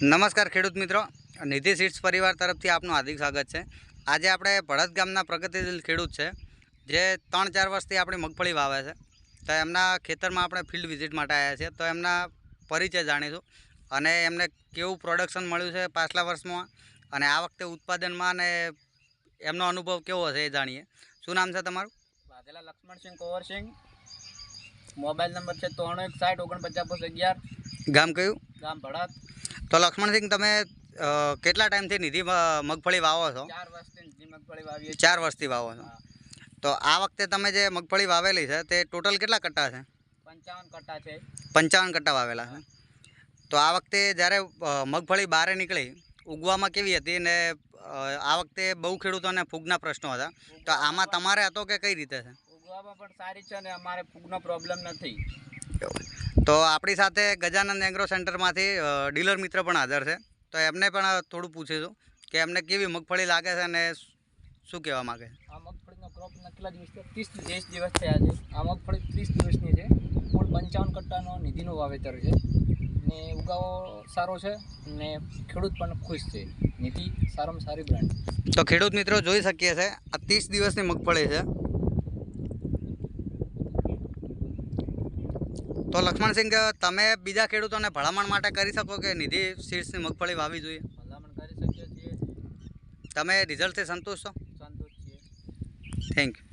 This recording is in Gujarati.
નમસ્કાર ખેડૂત મિત્રો. નિધિ સીડ્સ પરિવાર તરફથી આપનું હાર્દિક સ્વાગત છે. આજે આપણે ભડત ગામના પ્રગતિશીલ ખેડૂત છે જે ત્રણ ચાર વર્ષથી આપણી મગફળી વાવે છે. તો એમના ખેતરમાં આપણે ફિલ્ડ વિઝિટ માટે આવ્યા છીએ. તો એમના પરિચય જાણીશું અને એમને કેવું પ્રોડક્શન મળ્યું છે પાછલા વર્ષમાં અને આ વખતે ઉત્પાદનમાં અને એમનો અનુભવ કેવો હશે એ જાણીએ. શું નામ છે તમારું? વાઘેલા લક્ષ્મણસિંહ કુંવરસિંહ. મોબાઈલ નંબર છે ત્રણ એક સાઠ ઓગણપચાસ અગિયાર ગામ કયું? ગામ ભડત તો લક્ષ્મણસિંહ તમે કેટલા ટાઈમથી નિધિ મગફળી વાવો છો? ચાર વર્ષથી વાવો છો. તો આ વખતે તમે જે મગફળી વાવેલી છે તે ટોટલ કેટલા કટ્ટા છે? પંચાવન કટ્ટા છે. પંચાવન કટ્ટા વાવેલા છે. તો આ વખતે જ્યારે મગફળી બહાર નીકળી ઉગવામાં કેવી હતી ને આ વખતે બહુ ખેડૂતોને ફૂગના પ્રશ્નો હતા. તો આમાં તમારે હતો કે કઈ રીતે છે? ઉગવામાં પણ સારી છે અને અમારે ફૂગનો પ્રોબ્લેમ નથી. તો આપણી સાથે ગજાનંદ એગ્રો સેન્ટરમાંથી ડીલર મિત્ર પણ હાજર છે. તો એમને પણ થોડું પૂછીશું કે એમને કેવી મગફળી લાગે છે અને શું કહેવા માગે આ મગફળીનો ક્રોપ કેટલા દિવસ છે ત્રીસ ત્રીસ દિવસ થયા છે. આ મગફળી ત્રીસ દિવસની છે. કુલ પંચાવન કટ્ટાનો નિધિનું વાવેતર છે. ને ઉગાવો સારો છે ને ખેડૂત પણ ખુશ છે. નિધિ સારામાં સારી બ્રાન્ડ તો ખેડૂત મિત્રો જોઈ શકીએ છે આ ત્રીસ દિવસની મગફળી છે. તો લક્ષ્મણસિંહ તમે બીજા ખેડૂતોને ભલામણ માટે કરી શકો કે નિધિ સીડ્સની મગફળી વાવી જોઈએ? ભલામણ કરી શકીએ છીએ. તમે રિઝલ્ટથી સંતુષ્ટ છો? સંતોષ છીએ. Thank you.